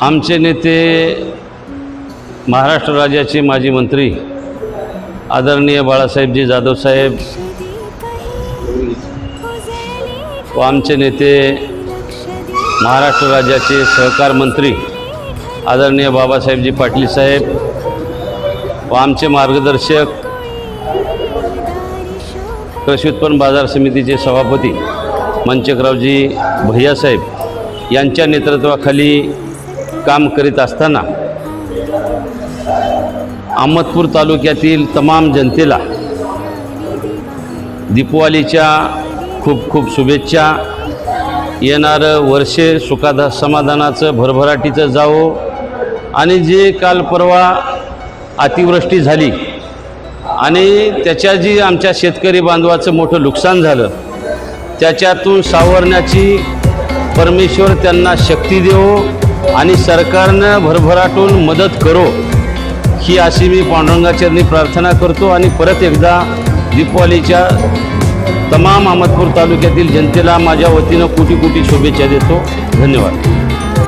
आमचे नेते महाराष्ट्र राज्याचे माजी मंत्री आदरणीय बाळासाहेबजी जाधव साहेब व आमचे नेते महाराष्ट्र राज्याचे सहकार मंत्री आदरणीय बाबासाहेबजी पाटील साहेब व आमचे मार्गदर्शक कृषी उत्पन्न बाजार समितीचे सभापती मंचकरावजी भैयासाहेब यांच्या नेतृत्वाखाली काम करीत असताना अहमदपूर तालुक्यातील तमाम जनतेला दीपवालीच्या खूप खूप शुभेच्छा. येणारं वर्षे सुखादा समाधानाचं भरभराटीचं जावो. आणि जे काल परवा अतिवृष्टी झाली आणि त्याच्या जी आमच्या शेतकरी बांधवाचं मोठं नुकसान झालं त्याच्यातून सावरण्याची परमेश्वर त्यांना शक्ती देवो आणि सरकारनं भरभराटून मदत करो. ही अशी मी पांडुरंगाचरणी प्रार्थना करतो आणि परत एकदा दीपावलीच्या तमाम अहमदपूर तालुक्यातील जनतेला माझ्या वतीनं कोटी कोटी शुभेच्छा देतो. धन्यवाद.